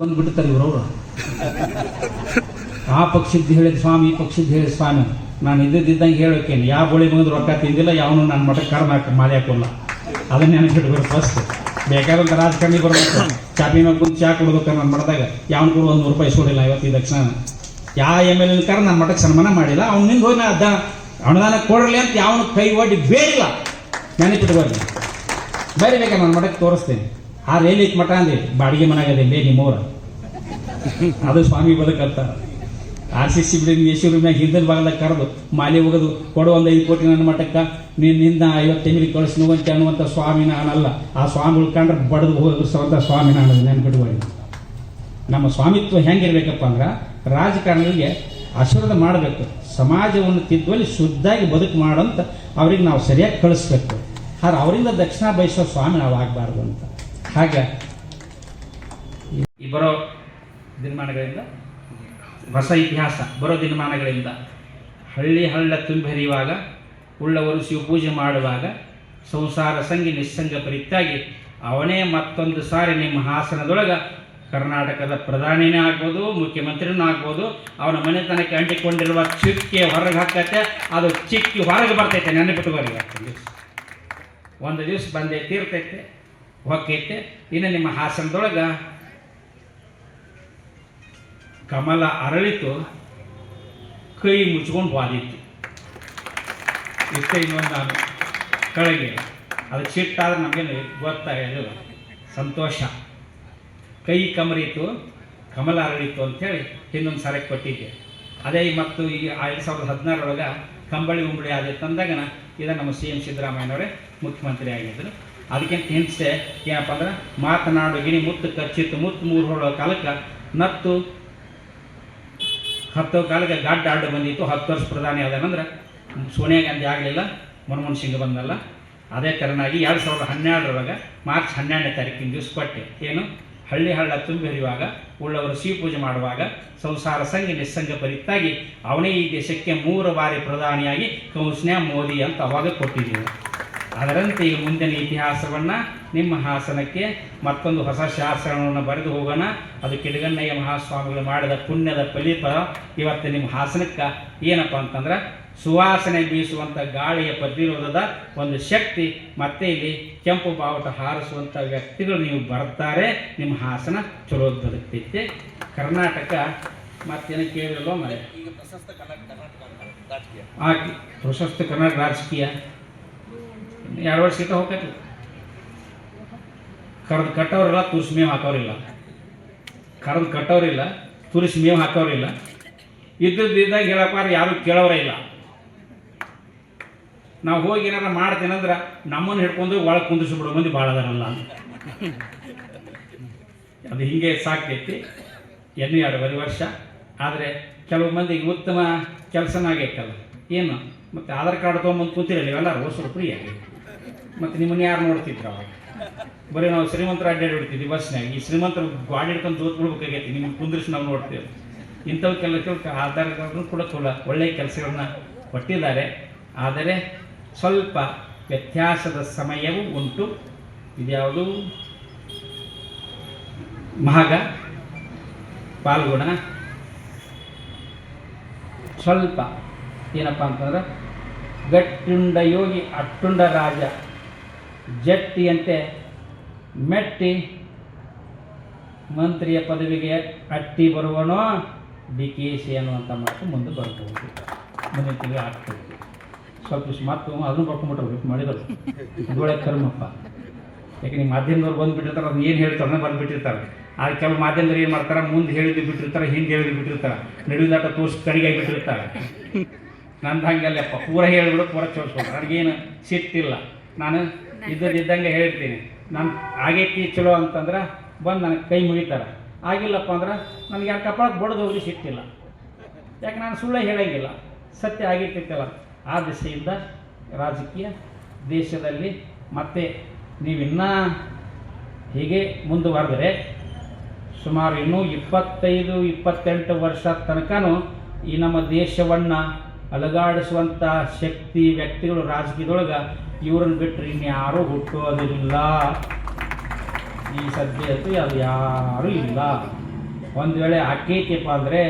ಬಂದ್ಬಿಡ್ತಾರೆ ಇವ್ರವ್ರು. ಆ ಪಕ್ಷದ್ದು ಹೇಳಿದ ಸ್ವಾಮಿ, ಈ ಪಕ್ಷದ್ದು ಹೇಳಿದ ಸ್ವಾಮಿ. ನಾನು ಇದ್ದಿದ್ದಂಗೆ ಹೇಳೋಕೇನು, ಯಾವ ಗೋಳಿ ಬಂದು ರೊಕ್ಕ ತಿಂದಿಲ್ಲ, ಯಾವನು ನನ್ನ ಮಠಕ್ಕೆ ಕರ್ಮ ಹಾಕಿ ಮಾಲೆ ಹಾಕೋಲ್ಲ. ಅದನ್ನ ನೆನಪಿಟ್ಬೇಕು ಫಸ್ಟ್ ಬೇಕಾದಂತ ರಾಜಕಾರಣಿ ಬರ್ಬೇಕು. ಚಾಪಿ ಮೇಲೆ ಕುಂತು ಚಾ ಕೊಡ್ಬೇಕು ನಾನು ಮಠದಾಗ, ಯಾವನ್ ಕೂಡ ಒಂದು ನೂರು ರೂಪಾಯಿ ಸೋಡಿಲ್ಲ ಇವತ್ತು ತಕ್ಷಣ ಯಾವ ಎಂ ಎಲ್ ಎನ್ ಕರ್ ನನ್ನ ಮಠಕ್ಕೆ ಸನ್ಮಾನ ಮಾಡಿಲ್ಲ, ಅವ್ನ ನಿಂದ ಹೋಗಿ ನಾ ಅದ ಅನುದಾನ ಕೊಡಲಿ ಅಂತ ಯಾವನು ಕೈ ಒಡ್ಡಿ ಬೇಡಿಲ್ಲ ನೆನಪಿಟ್ಬಾರ್ದು ಬೇರೆ ಬೇಕಾ ನನ್ನ ಮಠಕ್ಕೆ ತೋರಿಸ್ತೇನೆ. ಆ ರೇಲಿಕ್ ಮಠ ಅಂದಿ? ಬಾಡಿಗೆ ಮನಾಗದೆ ಲೇ ನಿಮ್ಮವ್ರ ಅದು ಸ್ವಾಮಿ ಬದುಕಂತ ಆರ್ ಸಿ ಸಿ ಬಿಡಿ ಯಶೂರು ಮ್ಯಾಗ ಹಿಂದಿನ ಭಾಗದಾಗ ಕರೆದು ಮಾಲೆ ಹೋಗೋದು ಕೊಡು ಒಂದು ಐದು ಕೋಟಿ ನನ್ನ ಮಠಕ್ಕೆ ನಿನ್ನಿಂದ ನಿಂದ ಐವತ್ತು ಎಮಿಲಿ ಕಳಿಸ್ನು ಅಂತ ಅನ್ನುವಂಥ ಸ್ವಾಮಿ ನಾನಲ್ಲ ಆ ಸ್ವಾಮಿ ಉಳ್ಕೊಂಡ್ರೆ ಬಡದು ಹೋಗಿಸುವಂಥ ಸ್ವಾಮಿ ನಾನು ನೆನ್ಪಿಟ್ಕೊಳ್ಳಿ ನಮ್ಮ ಸ್ವಾಮಿತ್ವ ಹೆಂಗಿರ್ಬೇಕಪ್ಪ ಅಂದ್ರೆ ರಾಜಕಾರಣಿಗಳಿಗೆ ಆಶೀರ್ವಾದ ಮಾಡಬೇಕು. ಸಮಾಜವನ್ನು ತಿದ್ದುವಲ್ಲಿ ಶುದ್ಧಾಗಿ ಬದುಕು ಮಾಡಂತ ಅವ್ರಿಗೆ ನಾವು ಸರಿಯಾಗಿ ಕಳಿಸ್ಬೇಕು. ಆದ್ರೆ ಅವರಿಂದ ದಕ್ಷಿಣ ಬಯಸೋ ಸ್ವಾಮಿ ನಾವು ಆಗಬಾರ್ದು ಅಂತ. ಹಾಗೆ. ಈ ಬರೋ ದಿನಮಾನಗಳಿಂದ, ಹೊಸ ಇತಿಹಾಸ ಬರೋ ದಿನಮಾನಗಳಿಂದ ಹಳ್ಳಿ ಹಳ್ಳ ತುಂಬಿ ಹರಿಯುವಾಗ ಉಳ್ಳವರು ಶಿವಪೂಜೆ ಮಾಡುವಾಗ, ಸಂಸಾರ ಸಂಗಿ ನಿಸ್ಸಂಗ ಪರಿತ್ಯಾಗಿ ಅವನೇ ಮತ್ತೊಂದು ಸಾರಿ ನಿಮ್ಮ ಹಾಸನದೊಳಗೆ ಕರ್ನಾಟಕದ ಪ್ರಧಾನಿನೇ ಆಗ್ಬೋದು, ಮುಖ್ಯಮಂತ್ರಿನೂ ಆಗ್ಬೋದು, ಅವನ ಮನೆತನಕ್ಕೆ ಅಂಟಿಕೊಂಡಿರುವ ಚಿಕ್ಕಿ ಹೊರಗೆ ಹಾಕತ್ತೆ, ಅದು ಚಿಕ್ಕಿ ಹೊರಗೆ ಬರ್ತೈತೆ ನೆನಪಿಟ್ಟುವರಿಗೆ ಒಂದು ದಿವಸ ಬಂದೇ ತೀರ್ತೈತೆ. ಹೊಕ್ಕೈತೆ ಇನ್ನು ನಿಮ್ಮ ಹಾಸನದೊಳಗೆ ಕಮಲ ಅರಳಿತು, ಕೈ ಮುಚ್ಕೊಂಡು ಬಾದಿತ್ತು ಇಷ್ಟೇ ಇನ್ನೊಂದು ನಾನು ಕೆಳಗೆ, ಅದು ಸಿಟ್ಟಾದ್ರೆ ನಮಗೇನು ಗೊತ್ತಾಗಿಲ್ಲ ಸಂತೋಷ. ಕೈ ಕಮರಿತು, ಕಮಲ ಅರಳಿತು ಅಂಥೇಳಿ ಇನ್ನೊಂದು ಸಾರಿ ಕೊಟ್ಟಿದ್ದೆ. ಅದೇ ಮತ್ತು ಈ ಎರಡು ಸಾವಿರದ ಹದಿನಾರರೊಳಗೆ ಕಂಬಳಿ ಉಂಬಳಿ ಆದ ತಂದಾಗ ಇದು ನಮ್ಮ ಸಿ ಎಂ ಸಿದ್ದರಾಮಯ್ಯನವರೇ ಮುಖ್ಯಮಂತ್ರಿ ಆಗಿದ್ದರು ಅದಕ್ಕಿಂತ ಹಿಂಸೆ ಏನಪ್ಪ ಅಂದ್ರೆ ಮಾತನಾಡು ಗಿಣಿ ಮುತ್ತು ಕಚ್ಚಿತ್ತು, ಮುತ್ತು ಮೂರು ಹೊಡೋ ಕಾಲಕ್ಕೆ ನತ್ತು ಹತ್ತು ಕಾಲಕ್ಕೆ ಗಾಡ್ ಅಡ್ಡು ಬಂದಿತ್ತು, ಹತ್ತು ವರ್ಷ ಪ್ರಧಾನಿ ಆದನಂದ್ರೆ ಸೋನಿಯಾ ಗಾಂಧಿ ಆಗಲಿಲ್ಲ, ಮನಮೋಹನ್ ಸಿಂಗ್ ಬಂದಲ್ಲ. ಅದೇ ಥರನಾಗಿ ಎರಡು ಸಾವಿರದ ಹನ್ನೆರಡರೊಳಗೆ ಮಾರ್ಚ್ ಹನ್ನೆರಡನೇ ತಾರೀಕಿನ ದಿವಸ ಕೊಟ್ಟೆ. ಏನು? ಹಳ್ಳಿ ಹಳ್ಳ ತುಂಬಿ ಹರಿಯುವಾಗ, ಉಳ್ಳವರು ಪೂಜೆ ಮಾಡುವಾಗ, ಸಂಸಾರ ಸಂಘ ನಿಸ್ಸಂಗ ಪರಿತ್ತಾಗಿ, ಅವನೇ ಈ ದೇಶಕ್ಕೆ ಮೂರು ಬಾರಿ ಪ್ರಧಾನಿಯಾಗಿ ಕೌನ್ಸ್ನ್ಯಾ ಮೋದಿ ಅಂತ ಅವಾಗ ಕೊಟ್ಟಿದ್ದೀವಿ ಅದರಂತೆ ಈಗ ಮುಂದಿನ ಇತಿಹಾಸವನ್ನು ನಿಮ್ಮ ಹಾಸನಕ್ಕೆ ಮತ್ತೊಂದು ಹೊಸ ಶಾಸನವನ್ನು ಬರೆದು ಹೋಗೋಣ. ಅದು ಕಿಡಗನ್ನಯ್ಯ ಮಹಾಸ್ವಾಮಿಗಳು ಮಾಡಿದ ಪುಣ್ಯದ ಫಲಿತ ಇವತ್ತು ನಿಮ್ಮ ಹಾಸನಕ್ಕೆ ಏನಪ್ಪ ಅಂತಂದ್ರೆ ಸುವಾಸನೆ ಬೀಸುವಂಥ ಗಾಳಿಯ ಪ್ರತಿರೋಧದ ಒಂದು ಶಕ್ತಿ ಮತ್ತೆ ಇಲ್ಲಿ ಕೆಂಪು ಬಾವುಟ ಹಾರಿಸುವಂಥ ವ್ಯಕ್ತಿಗಳು ನೀವು ಬರ್ತಾರೆ. ನಿಮ್ಮ ಹಾಸನ ಚಲೋ ಬದುಕ್ತೈತೆ. ಕರ್ನಾಟಕ ಮತ್ತೇನು ಕೇಳಿರಲ್ವ ಮರೆ? ಈಗ ಪ್ರಶಸ್ತ ಕರ್ನಾಟಕ ರಾಜಕೀಯ. ಆಕಿ ಪ್ರಶಸ್ತ ಕರ್ನಾಟಕ ರಾಜಕೀಯ. ಎರಡು ವರ್ಷ ಸಿಕ್ಕ ಹೋಗ್ತೈತಿ. ಕರೆದು ಕಟ್ಟೋರಿಲ್ಲ ತುರ್ಸಿ ಮೇವು ಹಾಕೋರಿಲ್ಲ ಕರೆದು ಕಟ್ಟೋರಿಲ್ಲ ತುರಿಸಿ ಮೇವು ಹಾಕೋರಿಲ್ಲ ಇದ್ದಿದ್ದಾಗ ಹೇಳಪ್ಪ ಯಾರು ಕೇಳೋರೇ ಇಲ್ಲ. ನಾವು ಹೋಗಿ ಏನಾರ ಮಾಡ್ತೇನಂದ್ರೆ ನಮ್ಮನ್ನು ಹಿಡ್ಕೊಂಡು ಒಳಗೆ ಕುಂದಿಸ್ಬಿಡೋ ಮಂದಿ ಭಾಳ ಅದಾರಲ್ಲ ಅದು ಹೀಗೆ ಸಾಕ್ತೈತಿ. ಎಣ್ಣೆ ಎರಡೂವರೆ ವರ್ಷ. ಆದರೆ ಕೆಲವು ಮಂದಿಗೆ ಉತ್ತಮ ಕೆಲಸನಾಗೈತಲ್ಲ. ಏನು? ಮತ್ತು ಆಧಾರ್ ಕಾರ್ಡ್ ತೊಗೊಂಬಂದು ಕೂತಿರಲ್ಲ ಇವೆಲ್ಲ ರೋಸ್ ಫ್ರೀ ಮತ್ತು ನಿಮ್ಮನ್ನ ಯಾರು ನೋಡ್ತಿದ್ರು ಅವಾಗ? ಬರೀ ನಾವು ಶ್ರೀಮಂತರ ಅಡ್ಡಾಡಿ ಬಸ್ನಾಗ ಈ ಶ್ರೀಮಂತರು ಗಾಡಿ ಹಿಡ್ಕೊಂಡು ಜೋತ್ ಬಿಡ್ಬೇಕಾಗೈತಿ. ನಿಮ್ಗೆ ಕುಂದ್ರಿಸಿ ನಾವು ನೋಡ್ತೀವಿ. ಇಂಥವು ಕೆಲಸ ಆಧಾರ ಕಾರ್ಡ್ನು ಕೂಡ ಕೂಡ ಒಳ್ಳೆಯ ಕೆಲಸಗಳನ್ನ ಕೊಟ್ಟಿದ್ದಾರೆ. ಆದರೆ ಸ್ವಲ್ಪ ವ್ಯತ್ಯಾಸದ ಸಮಯವೂ ಉಂಟು. ಇದ್ಯಾವುದು? ಮಹಾಗ, ಪಾಲ್ಗುಣ. ಸ್ವಲ್ಪ ಏನಪ್ಪ ಅಂತಂದ್ರೆ, ಗಟ್ಟುಂಡ ಯೋಗಿ ಅಟ್ಟುಂಡ ರಾಜ. ಜಟ್ಟಿಯಂತೆ ಮೆಟ್ಟಿ ಮಂತ್ರಿಯ ಪದವಿಗೆ ಅಟ್ಟಿ ಬರುವನೋ? ಡಿ ಕೆ ಸಿ ಅನ್ನುವಂಥ ಮಾತು ಮುಂದೆ ಬರ್ಬೋದು ಮುಂದಿನ ತಿಂಗಳು ಆಗ್ತದೆ. ಸ್ವಲ್ಪ ಮಾತು, ಅದನ್ನು ಬರ್ಕೊಂಬಿಟ್ರು ಬಿಟ್ಟು ಮಾಡಿದ್ರು. ಕರ್ಮಪ್ಪ. ಯಾಕೆ ನಿಮ್ಮ ಮಾಧ್ಯಮದವ್ರು ಬಂದುಬಿಟ್ಟಿರ್ತಾರೆ, ಅದನ್ನ ಏನು ಹೇಳ್ತಾರೆ ಬಂದುಬಿಟ್ಟಿರ್ತಾರೆ. ಆ ಕೆಲವು ಮಾಧ್ಯಮದವ್ರು ಏನು ಮಾಡ್ತಾರೆ, ಮುಂದೆ ಹೇಳಿದ್ದು ಬಿಟ್ಟಿರ್ತಾರೆ, ಹಿಂದೆ ಹೇಳಿದ್ದು ಬಿಟ್ಟಿರ್ತಾರೆ. ನಡುವಿನಾಟ ತೋರಿಸಿ ಕಡಿಗೆ ಬಿಟ್ಟಿರ್ತಾರೆ. ನಂದು ಹಂಗಲ್ಲಪ್ಪ. ಪೂರ ಹೇಳಿಬಿಡು, ಪೂರ ಚೋರಿಸ್ಬಿಡು ನನಗೇನು ಸಿಟ್ಟಿಲ್ಲ. ನಾನು ಇದ್ದಂಗೆ ಹೇಳ್ತೀನಿ. ನಾನು ಆಗೈತಿ ಚಲೋ ಅಂತಂದ್ರೆ ಬಂದು ನನಗೆ ಕೈ ಮುಗಿತಾರೆ. ಆಗಿಲ್ಲಪ್ಪ ಅಂದ್ರೆ ನನಗೆ ಯಾರು ಕಪಾಳಕ್ಕೆ ಬಡ್ದು ಹೋಗಿ ಸಿಕ್ತಿಲ್ಲ ಯಾಕೆ ನಾನು ಸುಳ್ಳೇ ಹೇಳಂಗಿಲ್ಲ. ಸತ್ಯ ಆಗಿರ್ತಿತ್ತಲ್ಲ ಆ ದಿಸೆಯಿಂದ ರಾಜಕೀಯ ದೇಶದಲ್ಲಿ ಮತ್ತೆ ನೀವಿನ್ನೂ ಹೀಗೆ ಮುಂದುವರೆದರೆ ಸುಮಾರು ಇನ್ನೂ ಇಪ್ಪತ್ತೈದು, ಇಪ್ಪತ್ತೆಂಟು ವರ್ಷ ತನಕನೂ ಈ ನಮ್ಮ ದೇಶವನ್ನು ಅಲುಗಾಡಿಸುವಂಥ ಶಕ್ತಿ ವ್ಯಕ್ತಿಗಳು ರಾಜಕೀಯದೊಳಗೆ ಇವ್ರನ್ನ ಬಿಟ್ಟರೆ ಇನ್ಯಾರೂ ಹುಟ್ಟೋದಿಲ್ಲ ಈ ಸದ್ಯ ಅದು ಯಾರೂ ಇಲ್ಲ. ಒಂದು ವೇಳೆ ಆಕೈತಿಪ್ಪ ಅಂದರೆ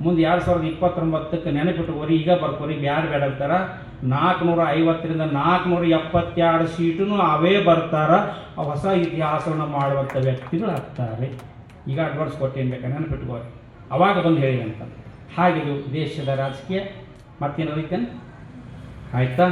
ಮುಂದೆ ಎರಡು ಸಾವಿರದ ಇಪ್ಪತ್ತೊಂಬತ್ತಕ್ಕೆ ನೆನಪಿಟ್ಟುಕೋರಿ ಈಗ ಬರ್ಕೋರಿ ಯಾರು ಬೇಡ ಅಂತಾರೆ. ನಾಲ್ಕುನೂರ ಐವತ್ತರಿಂದ ನಾಲ್ಕುನೂರ ಎಪ್ಪತ್ತೆರಡು ಸೀಟು ಅವೇ ಬರ್ತಾರ. ಹೊಸ ಇತಿಹಾಸವನ್ನು ಮಾಡುವಂಥ ವ್ಯಕ್ತಿಗಳು ಆಗ್ತಾರೆ. ಈಗ ಅಡ್ವಾನ್ಸ್ ಕೊಟ್ಟೇನು ಬೇಕಾ? ನೆನಪಿಟ್ಕೋರಿ ಅವಾಗ ಬಂದು ಹೇಳಿ ಅಂತ. ಹಾಗಿದು ದೇಶದ ರಾಜಕೀಯ. ಮತ್ತೇನು ಐತೇನು? ಆಯ್ತಾ?